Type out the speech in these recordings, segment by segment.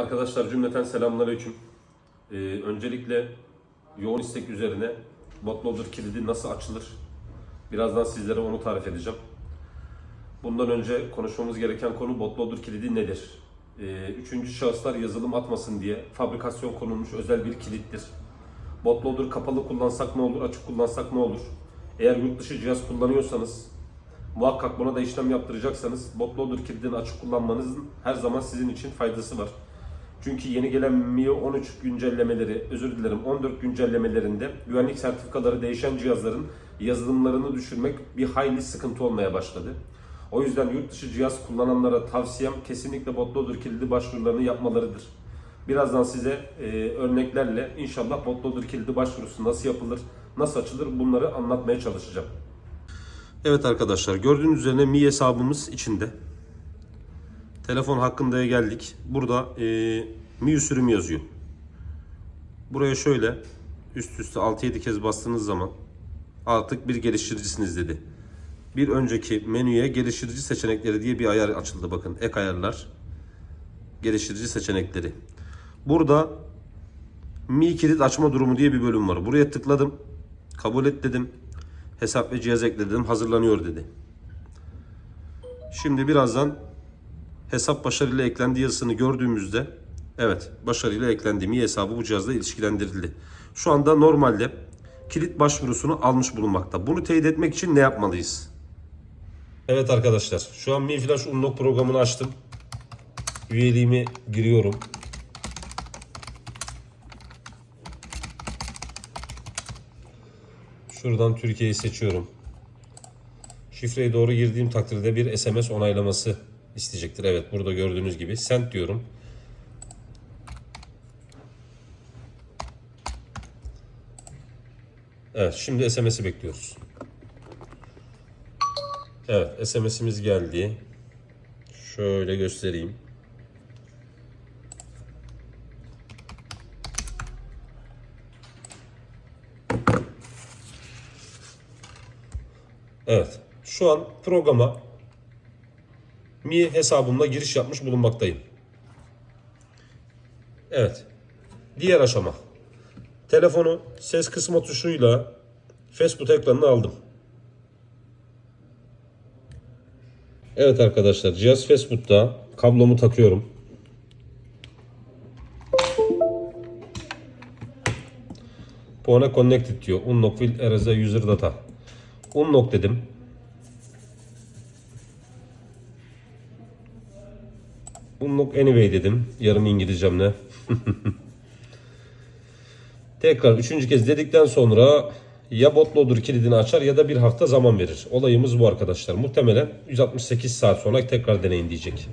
Arkadaşlar cümleten selamünaleyküm. Ee, öncelikle yoğun istek üzerine bootloader kilidi nasıl açılır? Birazdan sizlere onu tarif edeceğim. Bundan önce konuşmamız gereken konu bootloader kilidi nedir? Ee, üçüncü şahıslar yazılım atmasın diye fabrikasyon konulmuş özel bir kilittir. Bootloader kapalı kullansak ne olur, açık kullansak ne olur? Eğer yurt dışı cihaz kullanıyorsanız muhakkak buna da işlem yaptıracaksanız bootloader kilidini açık kullanmanızın her zaman sizin için faydası var. Çünkü yeni gelen MIUI 13 güncellemeleri, özür dilerim 14 güncellemelerinde güvenlik sertifikaları değişen cihazların yazılımlarını düşürmek bir hayli sıkıntı olmaya başladı. O yüzden yurt dışı cihaz kullananlara tavsiyem kesinlikle bootloader kilidi başvurularını yapmalarıdır. Birazdan size e, örneklerle inşallah bootloader kilidi başvurusu nasıl yapılır, nasıl açılır bunları anlatmaya çalışacağım. Evet arkadaşlar gördüğünüz üzerine Mi hesabımız içinde. Telefon hakkındaya geldik. Burada e, MIUI sürüm yazıyor. Buraya şöyle üst üste 6-7 kez bastığınız zaman artık bir geliştiricisiniz dedi. Bir önceki menüye geliştirici seçenekleri diye bir ayar açıldı bakın. Ek ayarlar. Geliştirici seçenekleri. Burada Mi kilit açma durumu diye bir bölüm var. Buraya tıkladım. Kabul et dedim. Hesap ve cihaz ekledim. Hazırlanıyor dedi. Şimdi birazdan hesap başarıyla eklendi yazısını gördüğümüzde evet başarıyla eklendi. Mi hesabı bu cihazla ilişkilendirildi. Şu anda normalde kilit başvurusunu almış bulunmakta. Bunu teyit etmek için ne yapmalıyız? Evet arkadaşlar şu an Mi Flash Unlock programını açtım. Üyeliğimi giriyorum. Şuradan Türkiye'yi seçiyorum. Şifreyi doğru girdiğim takdirde bir SMS onaylaması isteyecektir. Evet burada gördüğünüz gibi send diyorum. Evet şimdi SMS'i bekliyoruz. Evet SMS'imiz geldi. Şöyle göstereyim. Evet. Şu an programa Mi hesabımla giriş yapmış bulunmaktayım. Evet. Diğer aşama. Telefonu ses kısma tuşuyla Facebook ekranına aldım. Evet arkadaşlar cihaz Facebook'ta kablomu takıyorum. Puana connected diyor. Unlock will erase user data. Unlock dedim. Unlock anyway dedim. Yarım İngilizcemle. Tekrar üçüncü kez dedikten sonra ya bootloader kilidini açar ya da bir hafta zaman verir. Olayımız bu arkadaşlar. Muhtemelen 168 saat sonra tekrar deneyin diyecek.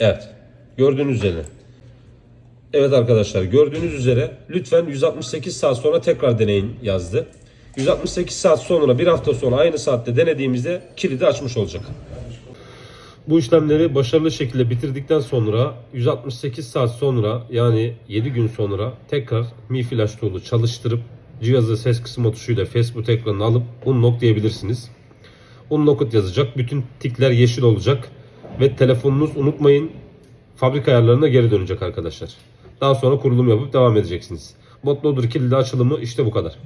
Evet. Gördüğünüz üzere. Evet arkadaşlar gördüğünüz üzere lütfen 168 saat sonra tekrar deneyin yazdı. 168 saat sonra bir hafta sonra aynı saatte denediğimizde kilidi açmış olacak. Bu işlemleri başarılı şekilde bitirdikten sonra 168 saat sonra yani 7 gün sonra tekrar Mi Flash Tool'u çalıştırıp cihazı ses kısma tuşuyla Facebook ekranına alıp unlock diyebilirsiniz. Unlocked yazacak. Bütün tikler yeşil olacak. Ve telefonunuz unutmayın fabrika ayarlarına geri dönecek arkadaşlar. Daha sonra kurulum yapıp devam edeceksiniz. Bootloader kilidi açılımı işte bu kadar.